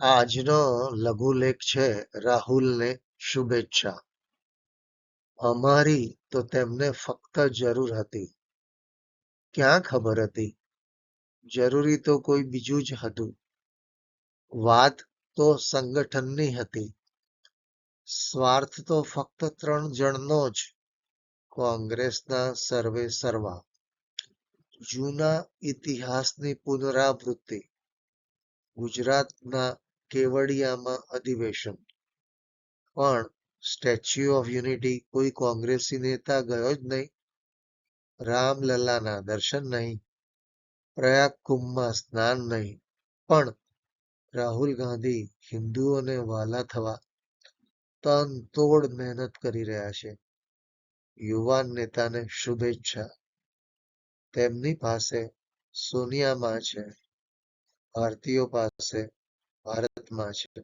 આજનો લઘુલેખ છે રાહુલને શુભેચ્છા. અમારી તો તેમને ફક્ત જરૂર હતી. ક્યાં ખબર હતી? જરૂરી તો કોઈ બીજું જ હતું. વાત તો સંગઠનની હતી. સ્વાર્થ તો ફક્ત ત્રણ જણનો જ. કોંગ્રેસના સર્વે સર્વા. જૂના ઇતિહાસની પુનરાવૃત્તિ. ગુજરાતના કેવડિયામાં અધિવેશન. પણ સ્ટેચ્યુ ઓફ યુનિટી કોઈ કોંગ્રેસી નેતા ગયો જ નહીં. રામલલ્લાના દર્શન નહીં. પ્રયાગ સ્નાન નહીં. પણ રાહુલ ગાંધી હિન્દુઓને વાલા થવા તન તોડ મહેનત કરી રહ્યા છે. યુવાન નેતાને શુભેચ્છા. તેમની પાસે સોનિયામાં છે. ભારતીયો પાસે ભારતમાં છે.